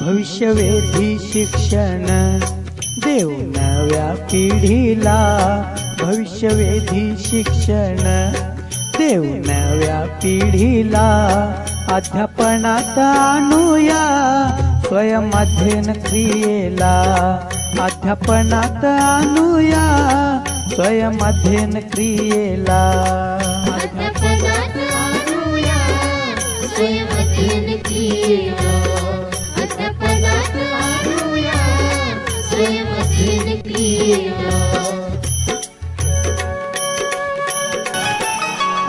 भविष्यवेधी शिक्षण. देऊ नव्या पिढीला भविष्यवेधी शिक्षण. देऊ नव्या पिढीला अध्यापनात आणूया स्वयं अध्ययन क्रियेला. अध्यापनात आणूया स्वयं अध्ययन क्रियेला. अध्यापनात आणूया स्वयंअध्ययन क्रियेला.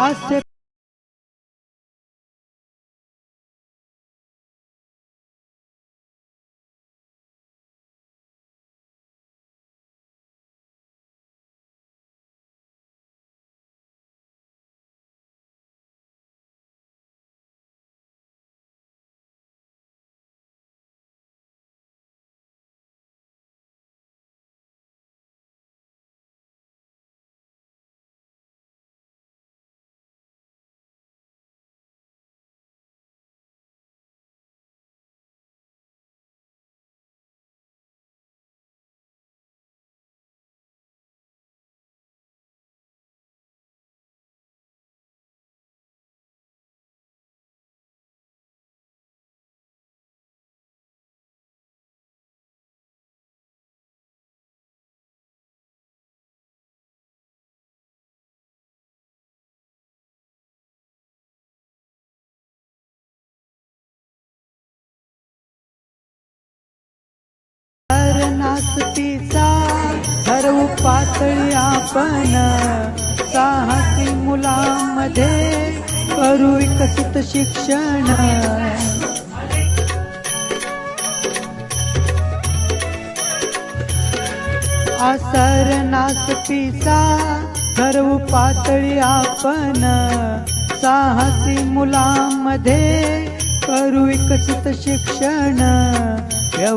আসে मस्तीचा ठरवू पातळी आपण साहसी मुलांमध्ये करू विकसित शिक्षण. आसर नासपीचा ठरवू पातळी आपण साहसी मुलांमध्ये करू विकसित शिक्षण.